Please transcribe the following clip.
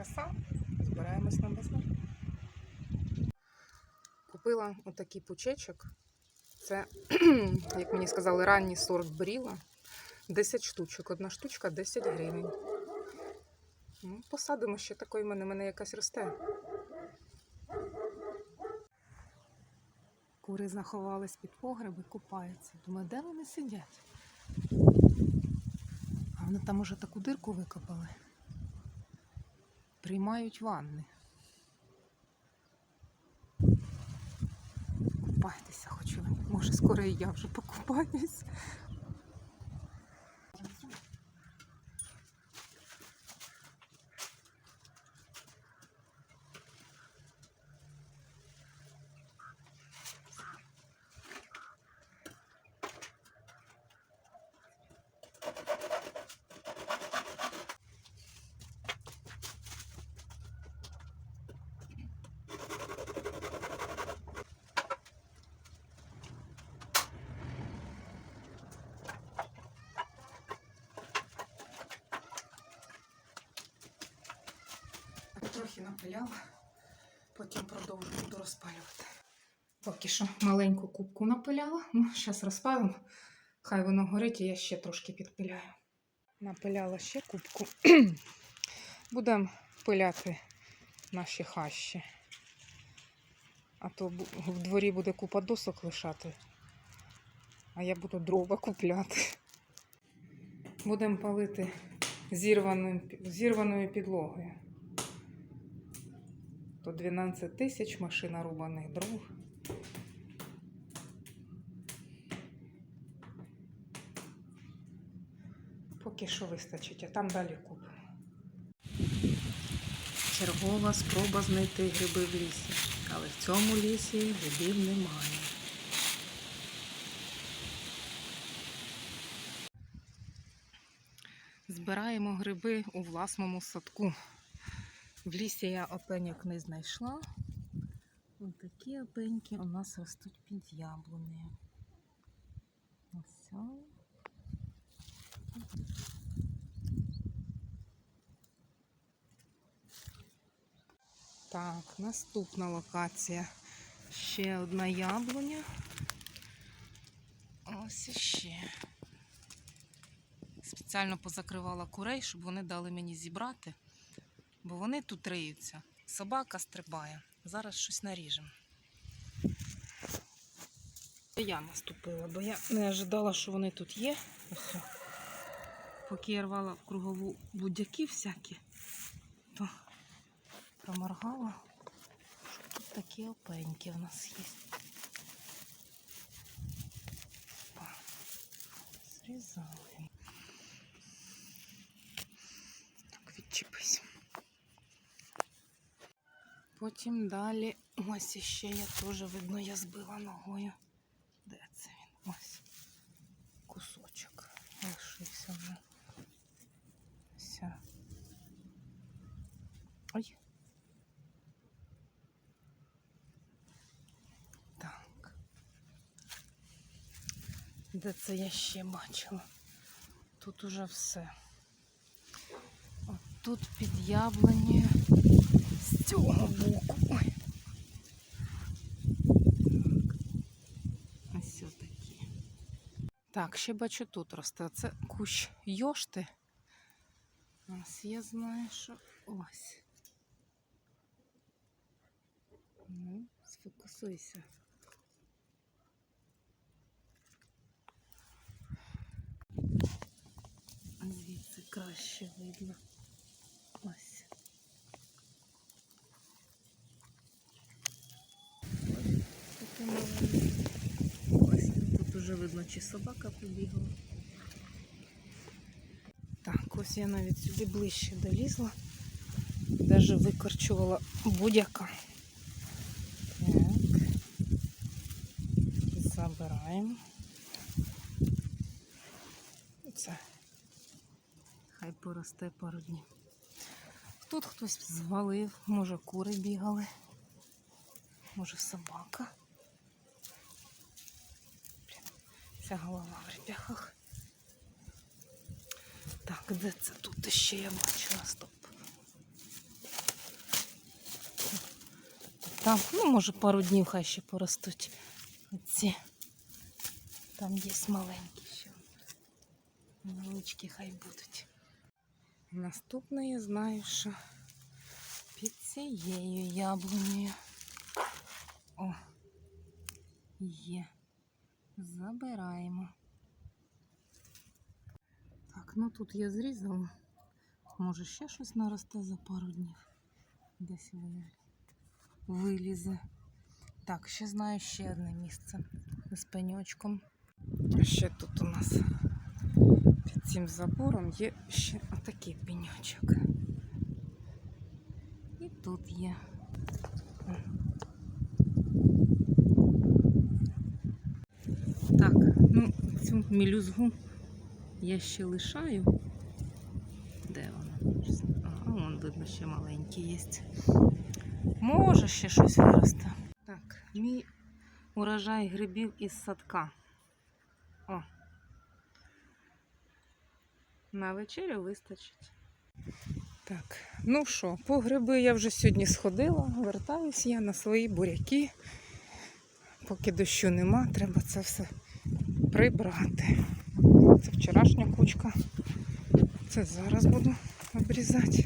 краса. Збираємось на базар. Купила отакий пучечок. Це, як мені сказали, ранній сорт бріла. 10 штучок. Одна штучка 10 гривень. Ну, посадимо ще такої мене, мене якась росте. Кури заховались під погреби, купаються. Думаю, де вони сидять? А вони там уже таку дирку викопали. Приймають ванни. Купайтеся, хочу. Може, скоро і я вже покупаюсь. Трохи напиляла, потім продовжу буду розпалювати. Поки що маленьку кубку напиляла. Ну, зараз розпалимо. Хай воно горить, і я ще трошки підпиляю. Напиляла ще кубку. Будемо пиляти наші хащі. А то в дворі буде купа досок лишати, а я буду дрова купляти. Будемо палити зірваною підлогою. То 12 тисяч машина рубаних дров. Поки що вистачить, а там далі купимо. Чергова спроба знайти гриби в лісі. Але в цьому лісі грибів немає. Збираємо гриби у власному садку. В лісі я опеньок не знайшла. Ось такі опеньки у нас ростуть під яблунею. Ось. Так, наступна локація. Ще одна яблуня. Ось іще. Спеціально позакривала курей, щоб вони дали мені зібрати, бо вони тут риються. Собака стрибає. Зараз щось наріжемо. Я наступила, бо я не ожидала, що вони тут є. Ось. Поки я рвала в кругову будяки всякі, то проморгала, що тут такі опеньки в нас є. Потім далі, ось іще я теж видно, я збила ногою. Де це він? Ось. Кусочок. Лишився вже. Все. Ой. Так. Де це я ще бачила? Тут уже все. От тут під яблунею цього боку. Ой. Ось такі. Так, ще бачу тут росте. Це кущ йошти. Ось я знаю, що ось. Ну, сфокусуйся. Звідси краще видно. Ось. Ось тут уже видно, чи собака побігла. Так, ось я навіть сюди ближче долізла. Даже викорчувала будь-яка. Так. Забираємо. Це. Хай поросте пару днів. Тут хтось звалив, може кури бігали, може собака. Ця голова в реп'яхах. Так, де це тут ще я бачила? Стоп. там, ну, може, пару днів хай ще поростуть. Оці. Там є маленькі ще. Невеличкі хай будуть. Наступне я знаю, що під цією яблунею. О, є. Забираємо. Так, ну тут я зрізала. Може ще щось наросте за пару днів. Десь ви- вилізе. Так, ще знаю ще одне місце з пеньочком. Ще тут у нас під цим забором є ще отакий пеньочок. І тут є. Так, ну цю мілюзгу я ще лишаю. Де вона? А, вон видно, ще маленькі є. Може ще щось виросте. Так, мій урожай грибів із садка. О. На вечерю вистачить. Так, ну що, по гриби я вже сьогодні сходила, вертаюсь я на свої буряки. Поки дощу нема, треба це все прибрати. Це вчорашня кучка. Це зараз буду обрізати.